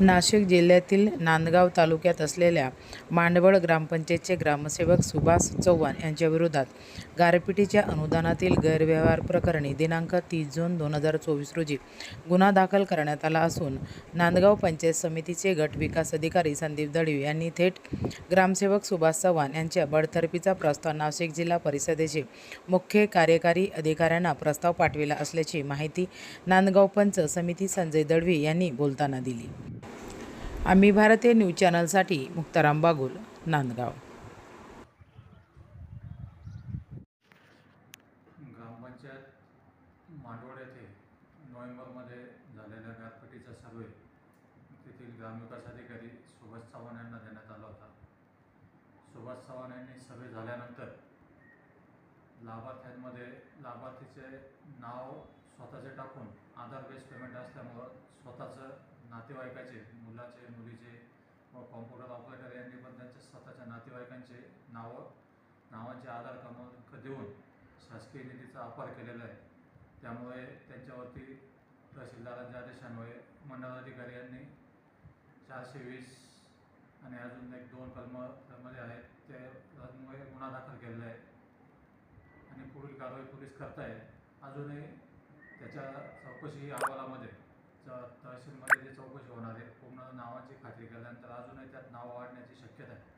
नाशिक जिल्ह्यातील नांदगाव तालुक्यात असलेल्या मांडवळ ग्रामपंचायतचे ग्रामसेवक सुभाष चव्हाण यांच्याविरोधात गारपिटीच्या अनुदानातील गैरव्यवहार प्रकरणी दिनांक तीस जून दोन हजार चोवीस रोजी गुन्हा दाखल करण्यात आला असून नांदगाव पंचायत समितीचे गट विकास अधिकारी संदीप दळवी यांनी थेट ग्रामसेवक सुभाष चव्हाण यांच्या बडतर्फीचा प्रस्ताव नाशिक जिल्हा परिषदेचे मुख्य कार्यकारी अधिकाऱ्यांना प्रस्ताव पाठविला असल्याची माहिती नांदगाव पंच समिती संजय दळवी यांनी बोलताना दिली. आम्ही भारतीय न्यूज चॅनलसाठी मुक्ताराम बागुल नांदगाव. ग्रामपंचायत मांडवड येथे नोव्हेंबरमध्ये झालेल्या गारपिटीचा सर्वे तेथील ग्रामविकास अधिकारी सुभाष चव्हाण यांना देण्यात आला होता. सुभाष चव्हाण यांनी सर्वे झाल्यानंतर लाभार्थ्यांमध्ये लाभार्थीचे नाव स्वतःचे टाकून आधार बेस पेमेंट असल्यामुळं स्वतःचं नातेवाईकाचे मुलाचे मुलीचे व कॉम्प्युटर ऑपरेटर यांनी पण त्यांच्या स्वतःच्या नातेवाईकांचे नावं नावांचे आधार क्रमांक देऊन शासकीय निधीचा अपार केलेला आहे. त्यामुळे त्यांच्यावरती तहसीलदारांच्या आदेशामुळे मंडळाधिकारी यांनी चारशे वीस आणि अजून एक दोन कलम त्यामध्ये आहेत त्यामुळे गुन्हा दाखल केलेला आहे. आणि पुढील कारवाई पोलीस करताय अजूनही त्याच्या चौकशी अहवालामध्ये तहसीलमध्ये जे चौकशी होणार आहे. पूर्ण नावाची खात्री केल्यानंतर अजूनही त्यात नाव वाढण्याची शक्यता आहे.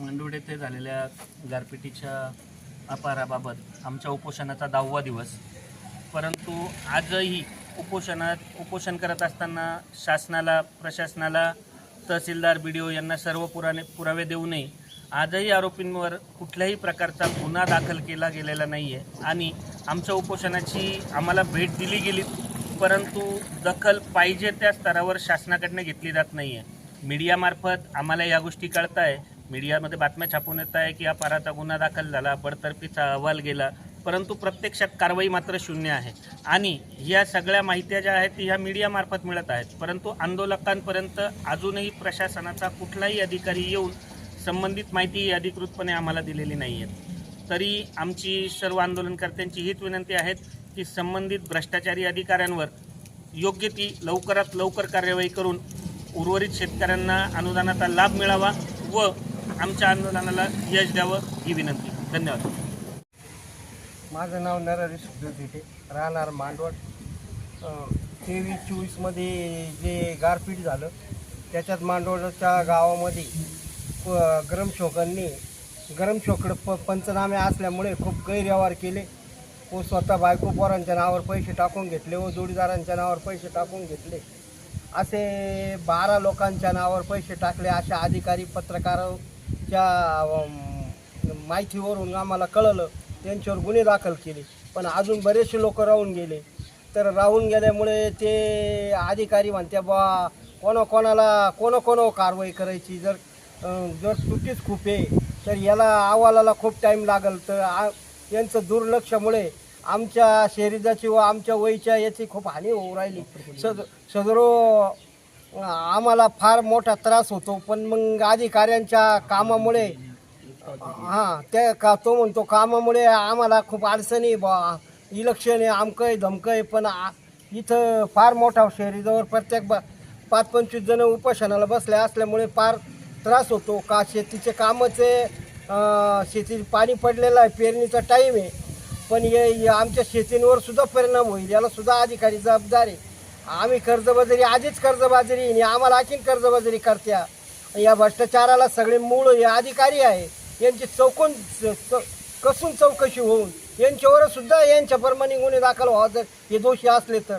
मंडुड येथे झालेल्या गारपिटीच्या अपाराबाबत आमच्या उपोषणाचा दहावा दिवस. परंतु आजही उपोषणात उपोषण करत असताना शासनाला प्रशासनाला तहसीलदार बी डी ओ यांना सर्व पुराने पुरावे देऊनही आजही आरोपींवर कुठल्याही प्रकारचा गुन्हा दाखल केला गेलेला नाही आहे आणि आमच्या उपोषणाची आम्हाला भेट दिली गेली परंतु दखल पाहिजे त्या स्तरावर शासनाकडनं घेतली जात नाही आहे मीडियामार्फत आम्हाला या गोष्टी कळत आहे मीडियामध्ये बातम्या छापून येत आहे की अपहाराचा गुन्हा दाखल झाला बडतर्फीचा अहवाल गेला परंतु प्रत्यक्षात कारवाई मात्र शून्य आहे. आणि ह्या सगळ्या माहित्या ज्या आहेत ह्या मीडियामार्फत मिळत आहेत. परंतु आंदोलकांपर्यंत अजूनही प्रशासनाचा कुठलाही अधिकारी येऊन संबंधित माहिती ही अधिकृतपणे आम्हाला दिलेली नाही आहे तरी आमची सर्व आंदोलनकर्त्यांची हीच विनंती आहे की संबंधित भ्रष्टाचारी अधिकाऱ्यांवर योग्य ती लवकरात लवकर कार्यवाही करून उर्वरित शेतकऱ्यांना अनुदानाचा लाभ मिळावा व आमच्या आंदोलनाला यश द्यावं ही विनंती. धन्यवाद. माझं नाव नरहरी सुखदेव राहणार मांडवड. तेवीस चोवीसमध्ये जे गारपीट झालं त्याच्यात मांडवडच्या गावामध्ये प- गरमशोकांनी गरमशोकड प पंचनामे असल्यामुळे खूप गैरव्यवहार केले. व स्वतः बायको पोरांच्या नावावर पैसे टाकून घेतले व जोडीदारांच्या नावावर पैसे टाकून घेतले. असे बारा लोकांच्या नावावर पैसे टाकले अशा अधिकारी पत्रकार त्या माहितीवरून आम्हाला कळलं त्यांच्यावर गुन्हे दाखल केले. पण अजून बरेचसे लोक राहून गेले. तर राहून गेल्यामुळे ते अधिकारी म्हणते बा कोणाकोणाला कोणाला कारवाई करायची? जर जर चुकीच खूप आहे तर याला अहवालाला खूप टाईम लागल. तर आ यांचं दुर्लक्षामुळे आमच्या शरीराची व आमच्या वयच्या याची खूप हानी होऊ राहिली. सद सदरो आम्हाला फार मोठा त्रास होतो पण मग अधिकाऱ्यांच्या कामामुळे हां त्या का तो म्हणतो कामामुळे आम्हाला खूप अडचणी बा इलेक्शन आहे आमकं आहे धमकं आहे पण आ- इथं फार मोठा शहरीजवळ प्रत्येक बा पाच पंचवीस जण उपोषणाला बसले असल्यामुळे फार त्रास होतो. का शेतीचे कामाचे अं, शेतीत पाणी पडलेलं आहे पेरणीचा टाईम आहे पण हे हे आमच्या शेतींवर सुद्धा परिणाम होईल याला सुद्धा अधिकारी जबाबदार आहे. आम्ही कर्जबाजारी आधीच कर्जबाजारी आणि आम्हाला आणखीन कर्जबाजारी करत्या. या भ्रष्टाचाराला सगळे मूळ हे अधिकारी आहे. यांची चौकून च- कसून चौकशी होऊन यांच्यावर सुद्धा यांच्या परमाने गुन्हे दाखल व्हावा जर हे दोषी असले तर.